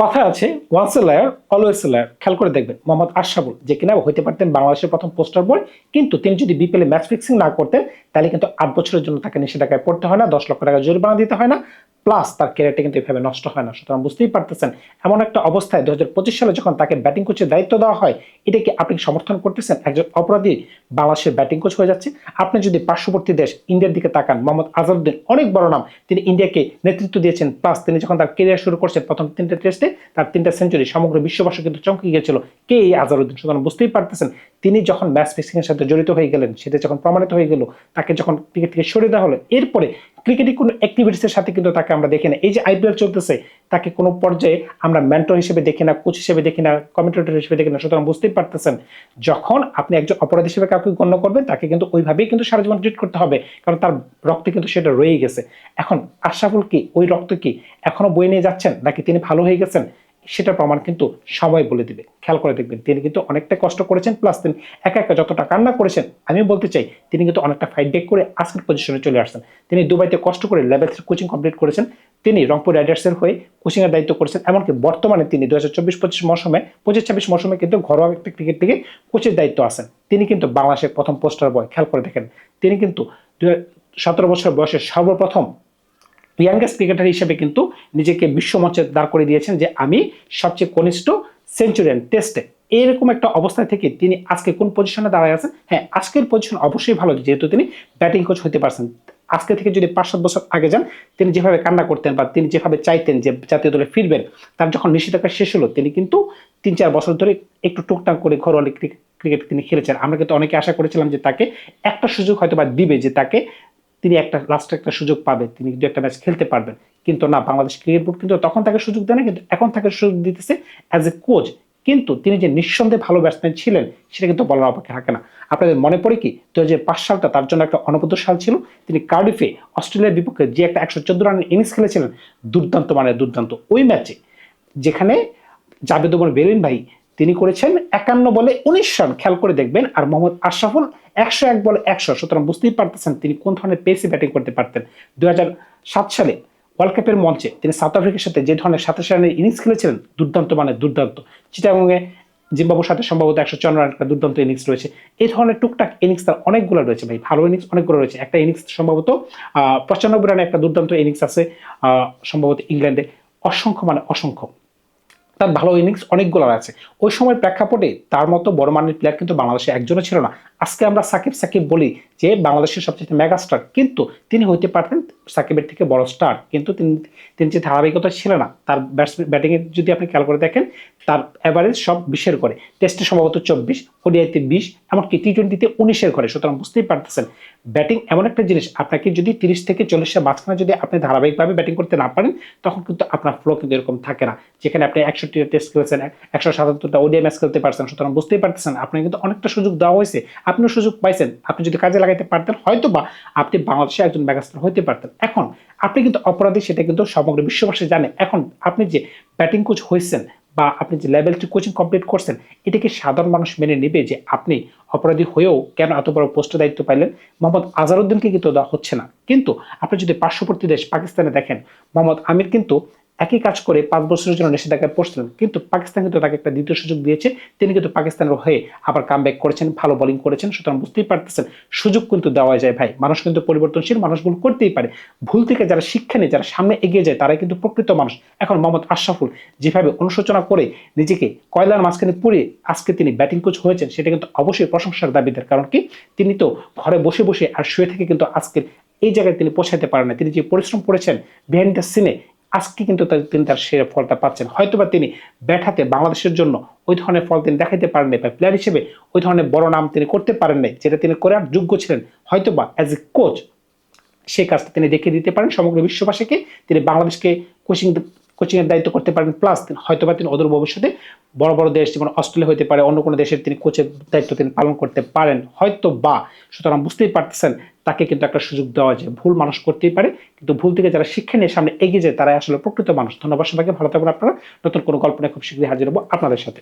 কথা আছে once a liar always a liar খেয়াল করে দেখবেন, মোহাম্মদ আশরাফুল, যে কিনা হইতে পারতেন বাংলাদেশের প্রথম পোস্টার বয় কিন্তু তিনি যদি বিপিএল ম্যাচ ফিক্সিং না করতেন, তাহলে কিন্তু আট বছরের জন্য তাকে নিষেধাজ্ঞায় পড়তে হয় না, দশ লক্ষ টাকা জরিমানা দিতে হয় না। প্লাস তার ক্যারিয়ারটা কিন্তু এভাবে নষ্ট হয় না, সুতরাং বুঝতেই পারতেছেন। এমন একটা অবস্থায় দু হাজার পঁচিশ সালে যখন তাকে ব্যাটিং কোচের দায়িত্ব দেওয়া হয় এটাকে আপনি সমর্থন করতেছেন একজন অপরাধী বাংলাদেশের ব্যাটিং কোচ হয়ে যাচ্ছে। আপনি যদি পার্শ্ববর্তী দেশ ইন্ডিয়ার দিকে তাকান, মোহাম্মদ আজহারউদ্দিন অনেক বড় নাম, তিনি ইন্ডিয়াকে নেতৃত্ব দিয়েছেন। প্লাস তিনি যখন তার কেরিয়ার শুরু করছেন প্রথম তিনটে টেস্টে তার তিনটা সেঞ্চুরি সমগ্র বিশ্ববাসী কিন্তু চমকে গিয়েছিল। কে এই আজহারউদ্দিন সুতরাং বুঝতেই পারতেছেন। তিনি যখন ম্যাচ ফিক্সিং এর সাথে জড়িত হয়ে গেলেন, সেটা যখন প্রমাণিত হয়ে গেল, তাকে যখন ক্রিকেট থেকে সরিয়ে দেওয়া হলো, এরপরে ক্রিকেটের কোনো অ্যাক্টিভিটিসের সাথে কিন্তু তাকে আমরা দেখি না। এই যে আইপিএল চলতেছে, তাকে কোনো পর্যায়ে আমরা মেন্টর হিসেবে দেখি না কোচ হিসেবে দেখি না কমেন্টেটর হিসেবে দেখি না, সুতরাং বুঝতেই পারতেছেন। যখন আপনি একজন অপরাধ হিসেবে কাউকে গণ্য করবেন, তাকে কিন্তু ওইভাবেই কিন্তু সারা জীবন ট্রিট করতে হবে, কারণ তার রক্তে কিন্তু সেটা রয়ে গেছে। এখন আশরাফুল কি? ওই রক্ত কি এখনও বয়ে নিয়ে যাচ্ছেন, নাকি তিনি ভালো হয়ে গেছেন? সেটা প্রমাণ কিন্তু সময় বলে দিবে। খেয়াল করে দেখবেন, তিনি কিন্তু অনেকটা কষ্ট করেছেন প্লাস তিনি একা একা যতটা কান্না করেছেন, আমি বলতে চাই, তিনি কিন্তু অনেকটা ফাইট ব্যাক করে আজকের পজিশনে চলে আসছেন। তিনি দুবাইতে কষ্ট করে লেভেল থ্রি কোচিং কমপ্লিট করেছেন। তিনি রংপুর রাইডার্সের হয়ে কোচিংয়ের দায়িত্ব করেছেন, এমনকি বর্তমানে তিনি দু হাজার চব্বিশ পঁচিশ মৌসুমে, পঁচিশ ছাব্বিশ মৌসুমে কিন্তু ঘরোয়া একটা ক্রিকেট থেকে কোচের দায়িত্ব আছেন। তিনি কিন্তু বাংলাদেশের প্রথম পোস্টার বয় খেয়াল করে দেখেন। তিনি কিন্তু দু সতেরো বছর বয়সে সর্বপ্রথম ইয়াংগেস্ট ক্রিকেটার হিসেবে কিন্তু নিজেকে বিশ্বমঞ্চে দাঁড় করে দিয়েছেন যে আমি সবচেয়ে কনিষ্ঠ সেঞ্চুরিয়ান টেস্টে এরকম একটা অবস্থায় থেকে তিনি আজকে কোন পজিশনে দাঁড়ায় আছেন? হ্যাঁ আজকের পজিশন অবশ্যই ভালো, যেহেতু তিনি ব্যাটিং কোচ হতে পারছেন। আজকে থেকে যদি পাঁচ সাত বছর আগে যান, তিনি যেভাবে কান্না করতেন বা তিনি যেভাবে চাইতেন যে জাতীয় দলে ফিরবেন, তার যখন নিষেধাজ্ঞা শেষ হলো, তিনি কিন্তু তিন চার বছর ধরে একটু টুকটাক করে ঘরোয়া ক্রিকেট তিনি খেলেছেন। আমরা কিন্তু অনেকে আশা করেছিলাম যে তাকে একটা সুযোগ হয়তো বা দিবে, যে তাকে তিনি একটা লাস্টে একটা সুযোগ পাবে তিনি দু একটা ম্যাচ খেলতে পারবেন। কিন্তু না, বাংলাদেশ ক্রিকেট বোর্ড কিন্তু তখন তাকে সুযোগ দেয় না, কিন্তু এখন তাকে সুযোগ দিতেছে অ্যাজ এ কোচ কিন্তু তিনি যে নিঃসন্দেহে ভালো ব্যাটসম্যান ছিলেন, সেটা কিন্তু বলার অপেক্ষা থাকে না। আপনাদের মনে পড়ে কি? দু হাজার পাঁচ সালটা তার জন্য একটা অনবদ্য সাল ছিল। তিনি কার্ডিফে, অস্ট্রেলিয়ার বিপক্ষে যে একটা একশো চোদ্দ রানের ইনিংস খেলেছিলেন, দুর্দান্ত মানে দুর্দান্ত। ওই ম্যাচে যেখানে জাবেদ ওমর বেরিন ভাই তিনি করেছেন একান্ন বলে উনিশ রান। খেয়াল করে দেখবেন, আর মোহাম্মদ আশরাফুল একশো এক বলে একশো। সুতরাং বুঝতেই পারতেছেন তিনি কোন ধরনের পেসে ব্যাটিং করতে পারতেন। দু সাত সালে ওয়ার্ল্ড কাপের মঞ্চে তিনি সাউথ আফ্রিকার সাথে যে ধরনের সাতাশ রানের ইনিংস খেলেছিলেন, দুর্দান্ত মানে দুর্দান্ত। চিটাগংয়ে জিম্বাবুর সাথে সম্ভবত একশো চুয়ান্ন রান একটা দুর্দান্ত ইনিংস রয়েছে। এই ধরনের টুকটাক ইনিংস তার অনেকগুলো রয়েছে ভাই, ভালো ইনিংস অনেকগুলো রয়েছে। একটা ইনিংস সম্ভবত পঁচানব্বই রানের একটা দুর্দান্ত ইনিংস আছে সম্ভবত ইংল্যান্ডে। অসংখ্য মানে অসংখ্য। তার ভালো ইনিংস অনেকগুলো আছে। ওই সময় প্রেক্ষাপটে তার মতো বড় মানের প্লেয়ার কিন্তু বাংলাদেশে একজনও ছিল না। আজকে আমরা সাকিব সাকিব বলি যে বাংলাদেশের সবচেয়ে মেগা স্টার কিন্তু তিনি হইতে পারতেন সাকিবের থেকে বড় স্টার, কিন্তু তিনি তিনি যে ধারাবাহিকতা ছিল না, তার ব্যাটসম্যান ব্যাটিংয়ের যদি আপনি খেয়াল করে দেখেন, তার অ্যাভারেজ সব বিশের করে। টেস্টে সম্ভবত চব্বিশ, ওডিআইতে বিশ, এমনকি টি টোয়েন্টিতে উনিশের করে, সুতরাং বুঝতেই পারতেছেন। ব্যাটিং এমন একটা জিনিস, আপনাকে যদি তিরিশ থেকে চল্লিশের মাঝখানে যদি আপনি ধারাবাহিকভাবে ব্যাটিং করতে না পারেন, তখন কিন্তু আপনার ফ্লো কিন্তু এরকম থাকে না। যেখানে আপনি একষট্টিটা টেস্ট খেলেছেন, একশো সাতাত্তরটা ওডিআই ম্যাচ খেলতে পারছেন, সুতরাং বুঝতেই পারতেছেন, আপনাকে কিন্তু অনেকটা সুযোগ দেওয়া হয়েছে। আপনিও সুযোগ পাইছেন। আপনি যদি কাজে লাগাইতে পারতেন হয়তো বা আপনি বাংলাদেশে একজন মেগাস্টার হতে পারতেন। এখন আপনি কিন্তু অপরাধী, সেটা কিন্তু সমগ্র বিশ্ববাসী জানে। এখন আপনি যে ব্যাটিং কোচ হয়েছেন বা আপনি যে লেভেল টু কোচিং কমপ্লিট করছেন এটাকে সাধারণ মানুষ মেনে নেবে যে আপনি অপরাধী হয়েও কেন এত বড় পোস্টের দায়িত্ব পাইলেন? মোহাম্মদ আজহারউদ্দিনকে কিন্তু দেওয়া হচ্ছে না। কিন্তু আপনি যদি পার্শ্ববর্তী দেশ, পাকিস্তানে দেখেন, মোহাম্মদ আমির কিন্তু একই কাজ করে পাঁচ বছরের জন্য নিষেধাজ্ঞায় পড়ছিলেন কিন্তু পাকিস্তান কিন্তু তাকে একটা দ্বিতীয় সুযোগ দিয়েছে। তিনি কিন্তু পাকিস্তানের হয়ে আবার কাম ব্যাক করেছেন, ভালো বোলিং করেছেন, সুতরাং বুঝতেই পারতেছেন, সুযোগ কিন্তু দেওয়া যায় ভাই। মানুষ কিন্তু পরিবর্তনশীল, মানুষ ভুল করতেই পারে। ভুল থেকে যারা শিক্ষা নেই যারা সামনে এগিয়ে যায়, তারাই কিন্তু প্রকৃত মানুষ। এখন মোহাম্মদ আশরাফুল যেভাবে অনুশোচনা করে নিজেকে কয়লার মাঝখানে পুড়ে আজকে তিনি ব্যাটিং কোচ হয়েছেন, সেটা কিন্তু অবশ্যই প্রশংসার দাবিদার। কারণ কি? তিনি তো ঘরে বসে বসে আর শুয়ে থেকে কিন্তু আজকের এই জায়গায় তিনি পৌঁছাতে পারেন না। তিনি যে পরিশ্রম করেছেন বিহাইন্ড দ্য সিনে আজকে কিন্তু তিনি তার সে ফলটা পাচ্ছেন। হয়তো বা তিনি ব্যাঠাতে বাংলাদেশের জন্য ওই ধরনের ফল তিনি দেখাইতে পারেন নাই, বা প্লেয়ার হিসেবে ওই ধরনের বড় নাম তিনি করতে পারেন নাই, যেটা তিনি করার যোগ্য ছিলেন। হয়তো বা অ্যাজ এ কোচ সেই কাজটা তিনি দেখিয়ে দিতে পারেন সমগ্র বিশ্ববাসীকে। তিনি বাংলাদেশকে কোচিং কোচিং এর দায়িত্ব করতে পারেন প্লাস হয়তো বা তিনি অদূর ভবিষ্যতে বড় বড় দেশ যেমন অস্ট্রেলিয়া হতে পারে, অন্য কোনো দেশের তিনি কোচের দায়িত্ব তিনি পালন করতে পারেন। হয়তো বা সুতরাং বুঝতেই পারতেছেন, তাকে কিন্তু একটা সুযোগ দেওয়া যায়। ভুল মানুষ করতেই পারে, কিন্তু ভুল থেকে যারা শিক্ষা নিয়ে সামনে এগিয়ে যায়, তারাই আসলে প্রকৃত মানুষ। ধন্যবাদ সবাইকে, ভালো থাকবেন আপনারা। নতুন কোনো গল্প নিয়ে খুব শীঘ্রই হাজির হব আপনাদের সাথে।